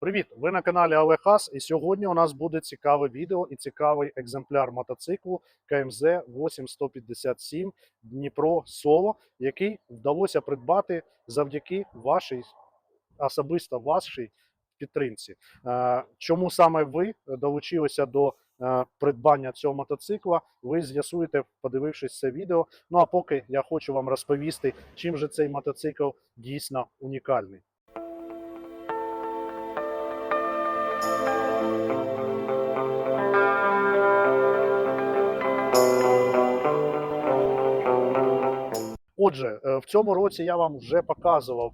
Привіт! Ви на каналі Але Хас, і сьогодні у нас буде цікаве відео і цікавий екземпляр мотоциклу КМЗ 8157 Дніпро Соло, який вдалося придбати завдяки вашій особисто вашій підтримці. Е, Чому саме ви долучилися до е, придбання цього мотоцикла? Ви з'ясуєте, подивившись це відео. Ну а поки я хочу вам розповісти, чим же цей мотоцикл дійсно унікальний. Отже, е, в цьому році я вам вже показував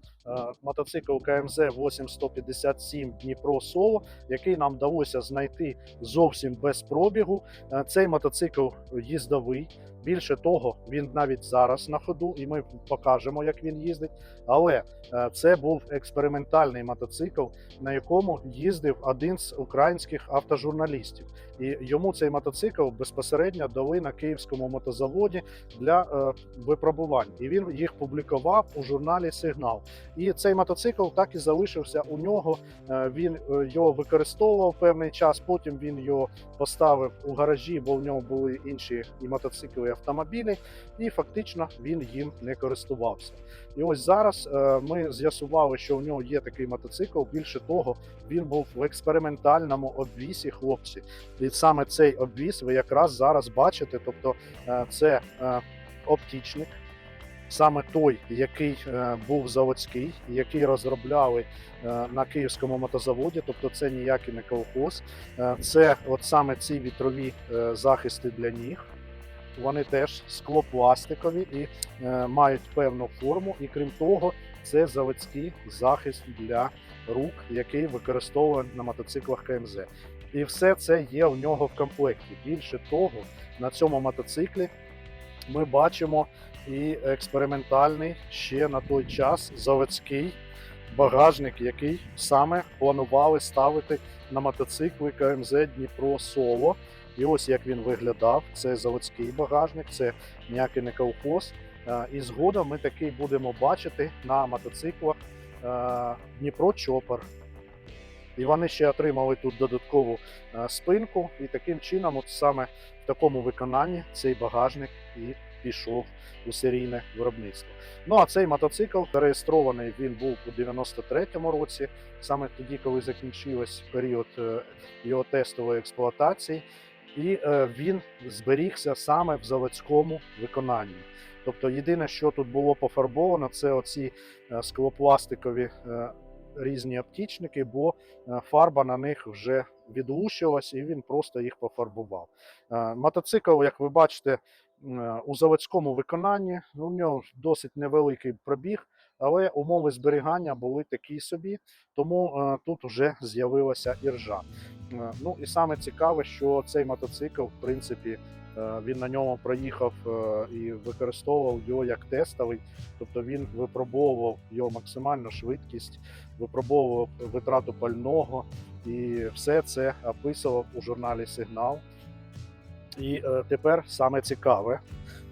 мотоцикл КМЗ 8157 Дніпро Соло, який нам вдалося знайти зовсім без пробігу. Е, Цей мотоцикл їздовий. Більше того, він навіть зараз на ходу, і ми покажемо, як він їздить. Але е, це був експериментальний мотоцикл, на якому їздив один з українських автожурналістів. І йому цей мотоцикл безпосередньо дали на київському мотозаводі для е, випробувань. І він їх публікував у журналі Сигнал. І цей мотоцикл так і залишився у нього. Е, Він е, його використовував певний час. Потім він його поставив у гаражі, бо в ньому були інші і мотоцикли, і автомобілі, і фактично він їм не користувався. І ось зараз е, ми з'ясували, що у нього є такий мотоцикл. Більше того, він був в експериментальному обвісі хлопці. І саме цей обвіс ви якраз зараз бачите. Тобто це оптічник, саме той, який е, був заводський, який розробляли е, на київському мотозаводі. Тобто, це ніякий не колхоз. Е, Це от саме ці вітрові захисти для ніг. Вони теж склопластикові і мають певну форму. І крім того, це заводський захист для рук, який використовують на мотоциклах КМЗ. І все це є в нього в комплекті. Більше того, на цьому мотоциклі ми бачимо і експериментальний ще на той час заводський багажник, який саме планували ставити на мотоцикли КМЗ Дніпро Соло. І ось як він виглядав. Це заводський багажник, це ніякий не колхоз. Е, І згодом ми такий будемо бачити на мотоциклах е, Дніпро Чопер. І вони ще отримали тут додаткову е, спинку, і таким чином, от саме в такому виконанні цей багажник і пішов у серійне виробництво. Ну а цей мотоцикл зареєстрований він був у 93-му році, саме тоді, коли закінчився період е, його тестової експлуатації, і е, він зберігся саме в заводському виконанні. Тобто, єдине, що тут було пофарбовано, це оці е, склопластикові різні оптічники, бо фарба на них вже відлущилась, і він просто їх пофарбував. Мотоцикл, як ви бачите, у заводському виконанні у нього досить невеликий пробіг, але умови зберігання були такі собі, тому е, тут вже з'явилася іржа. Е, Ну і саме цікаве, що цей мотоцикл, в принципі, е, він на ньому проїхав е, і використовував його як тестовий, тобто він випробовував його максимальну швидкість, випробовував витрату пального, і все це описував у журналі Сигнал. І е, тепер саме цікаве,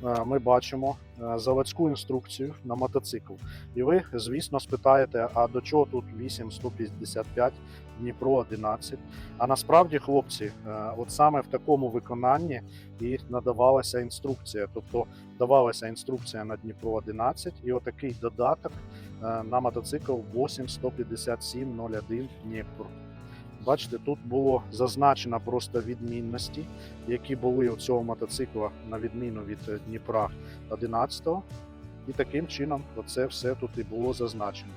е, ми бачимо е, заводську інструкцію на мотоцикл. І ви, звісно, спитаєте, а до чого тут 8155 Дніпро 11? А насправді, хлопці, от саме в такому виконанні і надавалася інструкція. Тобто давалася інструкція на Дніпро 11 і отакий додаток на мотоцикл 815701 Дніпро. Бачите, тут було зазначено просто відмінності, які були у цього мотоцикла на відміну від е, Дніпра 11. І таким чином це все тут і було зазначено.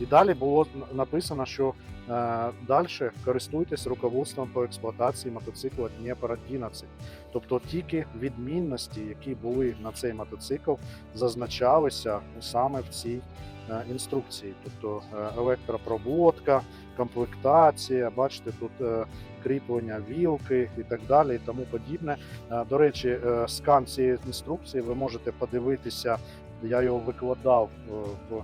І далі було написано, що е, далі користуйтесь руководством по експлуатації мотоцикла Дніпр 11. Тобто тільки відмінності, які були на цей мотоцикл, зазначалися саме в цій е, інструкції. Тобто е, електропроводка, комплектація, бачите, тут е, кріплення вілки і так далі, і тому подібне. Е, До речі, е, скан цієї інструкції ви можете подивитися. Я його викладав е, в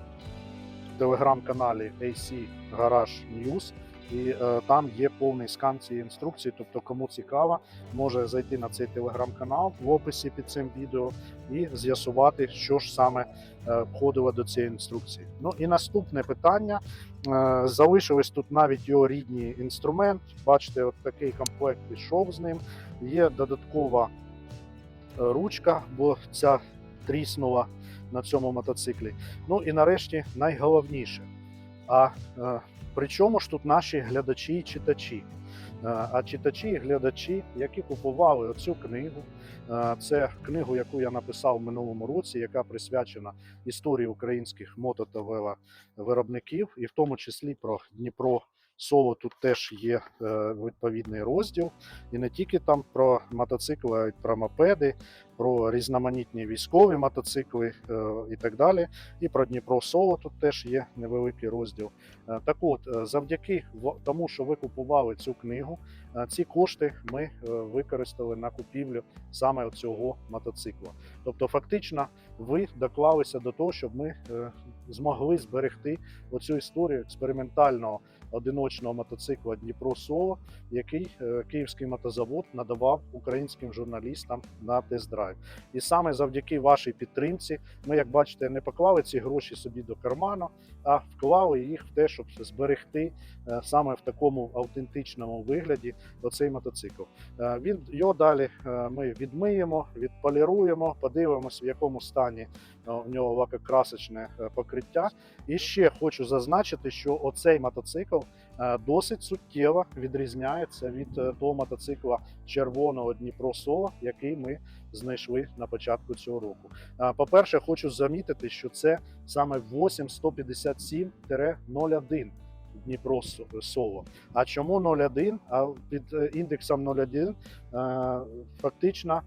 телеграм-каналі AC Garage News. і е, там є повний скан цієї інструкції. Тобто, кому цікаво, може зайти на цей телеграм-канал в описі під цим відео і з'ясувати, що ж саме е, входило до цієї інструкції. Ну і наступне питання. Е, Залишились тут навіть його рідний інструмент. Бачите, от такий комплект пішов з ним. Є додаткова е, ручка, бо ця тріснула на цьому мотоциклі. Ну і нарешті найголовніше. А е, при чому ж тут наші глядачі і читачі? Е, А читачі і глядачі, які купували оцю книгу, е, це книгу, яку я написав в минулому році, яка присвячена історії українських мото та веловиробників, і в тому числі про Дніпро. Соло тут теж є е, відповідний розділ, і не тільки там про мотоцикли, а й про мопеди, про різноманітні військові мотоцикли е, і так далі. І про Дніпро Соло тут теж є невеликий розділ. Е, Так от, завдяки тому, що ви купували цю книгу, ці кошти ми використали на купівлю саме цього мотоцикла. Тобто, фактично, ви доклалися до того, щоб ми змогли зберегти оцю історію експериментального одиночного мотоцикла Дніпро Соло, який е, київський мотозавод надавав українським журналістам на тест-драйв. І саме завдяки вашій підтримці, ми, як бачите, не поклали ці гроші собі до карману, а вклали їх в те, щоб зберегти е, саме в такому автентичному вигляді оцей мотоцикл. Е, Він його далі ми відмиємо, відполіруємо, подивимося, в якому стані у нього лакокрасочне е, покриття. І ще хочу зазначити, що оцей мотоцикл е, досить суттєво відрізняється від е, того мотоцикла червоного Дніпро Соло, який ми знайшли на початку цього року. По-перше, хочу замітити, що це саме 8117-01 Дніпро Соло. А чому 0,1? А під індексом 0,1 е, фактично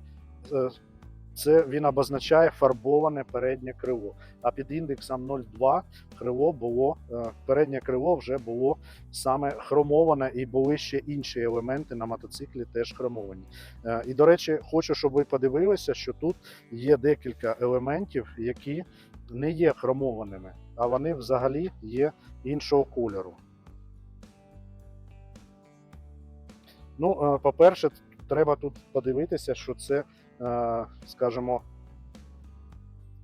це він обозначає фарбоване переднє крило. А під індексом 0,2 крило було е, переднє крило вже було саме хромоване, і були ще інші елементи на мотоциклі теж хромовані. Е, І до речі, хочу, щоб ви подивилися, що тут є декілька елементів, які не є хромованими, а вони взагалі є іншого кольору. Ну, е, по-перше, треба тут подивитися, що це, скажімо,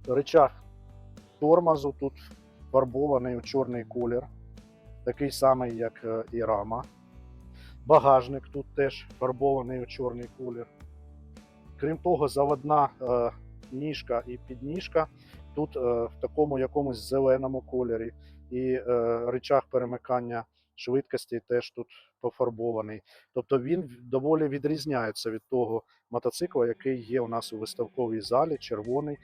речах тормозу тут фарбований у чорний колір, такий самий, як е, і рама. Багажник тут теж фарбований у чорний колір. Крім того, заводна е, ніжка і підніжка тут е, в такому якомусь зеленому кольорі, і е, речах перемикання швидкості теж тут пофарбований. Тобто він доволі відрізняється від того мотоцикла, який є у нас у виставковій залі. Червоний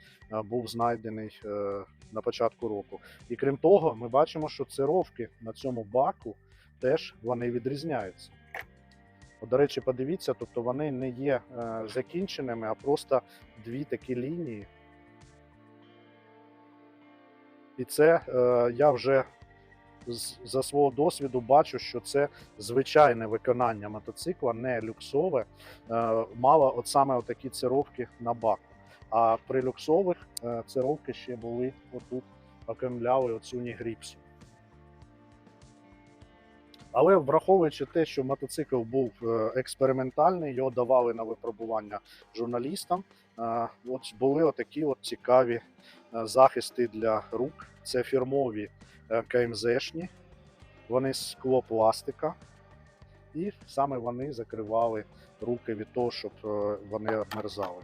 був знайдений е, на початку року. І крім того, ми бачимо, що цировки на цьому баку теж вони відрізняються. До речі, подивіться, тобто вони не є е, закінченими, а просто дві такі лінії. І це е, я вже за свого досвіду бачу, що це звичайне виконання мотоцикла, не люксове, е, мало от саме отакі цировки на баку. А при люксових е, цировки ще були отут, окремляли оцю нігріпсу. Але враховуючи те, що мотоцикл був е, експериментальний, його давали на випробування журналістам. От були отакі от цікаві захисти для рук. Це фірмові е, КМЗшні, вони з склопластика, і саме вони закривали руки від того, щоб е, вони обмерзали.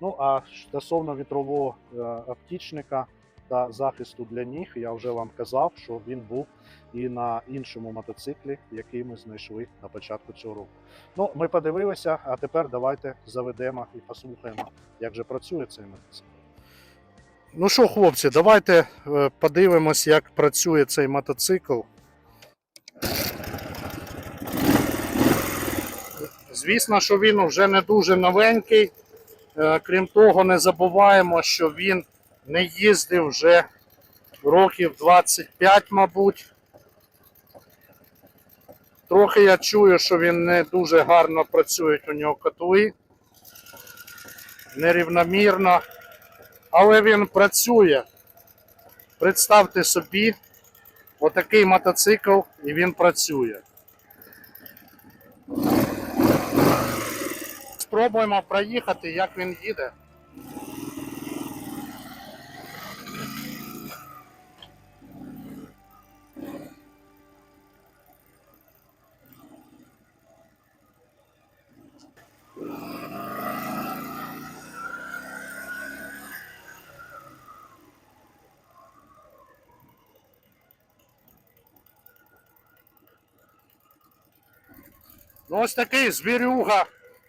Ну а стосовно вітрового е, аптічника та захисту для ніг, я вже вам казав, що він був і на іншому мотоциклі, який ми знайшли на початку цього року. Ну, ми подивилися, а тепер давайте заведемо і послухаємо, як же працює цей мотоцикл. Ну що, хлопці, давайте е, подивимось, як працює цей мотоцикл. Звісно, що він вже не дуже новенький. Е, Крім того, не забуваємо, що він не їздив вже років 25, мабуть. Трохи я чую, що він не дуже гарно працюють у нього котли. Отакий мотоцикл і він працює. Спробуємо проїхати, як він їде. Ну, ось такий звірюга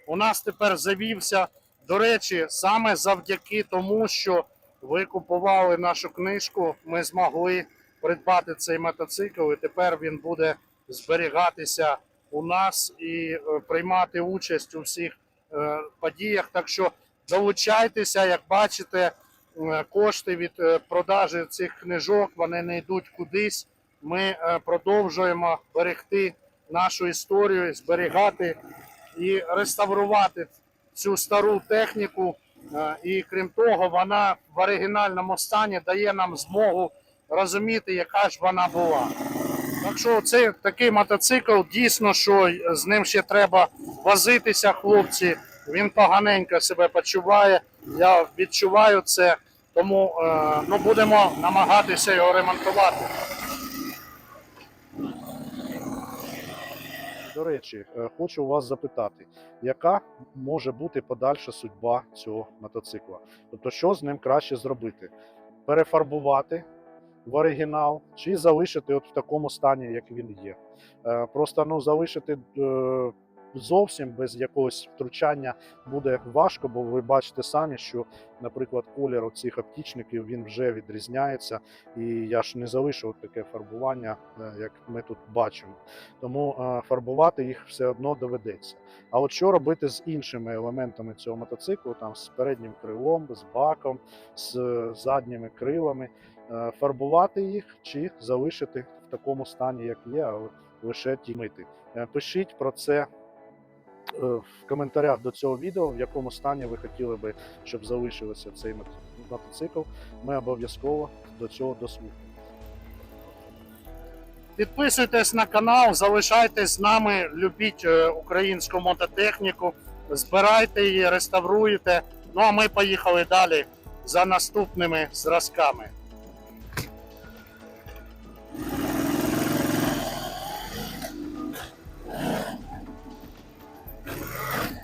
у нас тепер завівся. До речі, саме завдяки тому, що ви купували нашу книжку, ми змогли придбати цей мотоцикл, і тепер він буде зберігатися у нас і е, приймати участь у всіх е, подіях. Так що долучайтеся, як бачите, е, кошти від продажі цих книжок вони не йдуть кудись. Ми продовжуємо берегти нашу історію, зберігати і реставрувати цю стару техніку. Е, І крім того, вона в оригінальному стані дає нам змогу розуміти, яка ж вона була. Так що це такий мотоцикл, дійсно, що з ним ще треба возитися, хлопці. Він поганенько себе почуває. Я відчуваю це, тому е, ну, будемо намагатися його ремонтувати. До речі, е, хочу вас запитати, яка може бути подальша судьба цього мотоцикла? Тобто, що з ним краще зробити? Перефарбувати в оригінал чи залишити от в такому стані, як він є? Е, Просто ну, залишити е, зовсім без якогось втручання буде важко, бо ви бачите самі, що, наприклад, колір цих оптічників він вже відрізняється, і я ж не залишу от таке фарбування, е, як ми тут бачимо. Тому е, фарбувати їх все одно доведеться. А от що робити з іншими елементами цього мотоциклу, там з переднім крилом, з баком, з задніми крилами, Е, фарбувати їх чи залишити в такому стані, як є, але лише ті мити. Е, Пишіть про це в коментарях до цього відео, в якому стані ви хотіли би, щоб залишився цей мотоцикл. Ми обов'язково до цього дослухаємо. Підписуйтесь на канал, залишайтесь з нами, любіть е, українську мототехніку, збирайте її, реставруйте. Ну а ми поїхали далі за наступними зразками.